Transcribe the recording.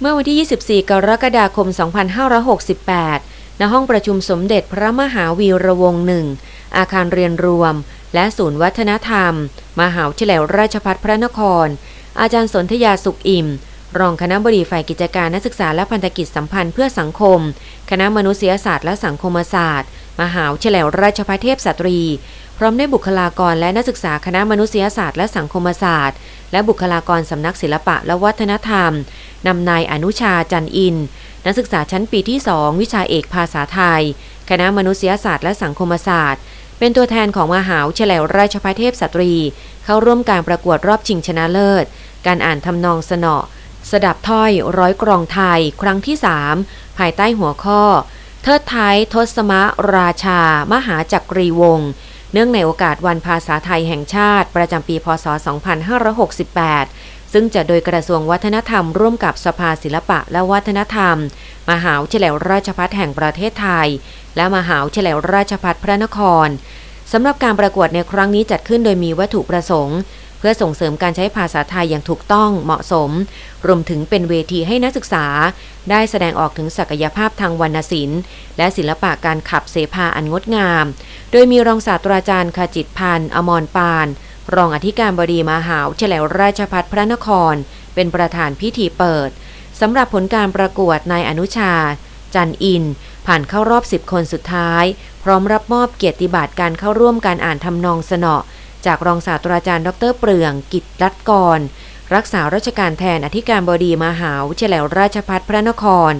เมื่อวันที่ 24 กรกฎาคม 2568 ณ ห้องประชุมสมเด็จพระมหาวีระวงศ์หนึ่ง อาคารเรียนรวม และศูนย์วัฒนธรรม มหาวิทยาลัยราชภัฏพระนคร อาจารย์สนธยาสุขอิ่ม รองคณะบดีฝ่ายกิจการนักศึกษาและพันธกิจสัมพันธ์เพื่อสังคม คณะมนุษยศาสตร์และสังคมศาสตร์ มหาวิทยาลัยราชภัฏเทพสตรี พร้อมด้วยบุคลากรและนักศึกษาคณะมนุษยศาสตร์และสังคมศาสตร์ และบุคลากรสำนักศิลปะและวัฒนธรรม นำนายอนุชาจันอิน นักศึกษาชั้นปีที่ 2 วิชาเอกภาษาไทย คณะมนุษยศาสตร์และสังคมศาสตร์ เป็นตัวแทนของมหาวิทยาลัยราชภัฏเทพสตรี เข้าร่วมการประกวดรอบชิงชนะเลิศ การอ่านทำนองสนอสดับถ้อยร้อยกรองไทย ครั้งที่ 3 ภายใต้หัวข้อ เทิดไทยทศมะราชา มหาจักรีวงศ์เนื่องในโอกาสวันภาษาไทยแห่งชาติ ประจำปี พศ 2568 ซึ่งจะโดยกระทรวงวัฒนธรรมร่วมกับสภาศิลปะและวัฒนธรรม มหาวิทยาลัยราชภัฏแห่งประเทศไทย และมหาวิทยาลัยราชภัฏพระนครสำหรับการประกวดในครั้งนี้จัดขึ้นโดยมีวัตถุประสงค์ เพื่อส่งเสริมการใช้ภาษาไทยอย่างถูกต้องเหมาะสม รวมถึงเป็นเวทีให้นักศึกษา ได้แสดงออกถึงศักยภาพทางวรรณศิลป์ และศิลปะการขับเสพาอันงดงาม โดยมีรองศาสตราจารย์ขจิตพันธ์อมรปาน รองอธิการบดีมหาวิทยาลัยราชภัฏพระนคร เป็นประธานพิธีเปิดสำหรับผลการประกวดนายอนุชา จันอิน ผ่านเข้ารอบ 10 คนสุดท้าย พร้อมรับมอบเกียรติบัตรการเข้าร่วมการอ่านทำนองสนอจากรองศาสตราจารย์ดรเปลือง กิจรัตกร รักษาราชการแทนอธิการบดีมหาวิทยาลัยราชภัฏพระนคร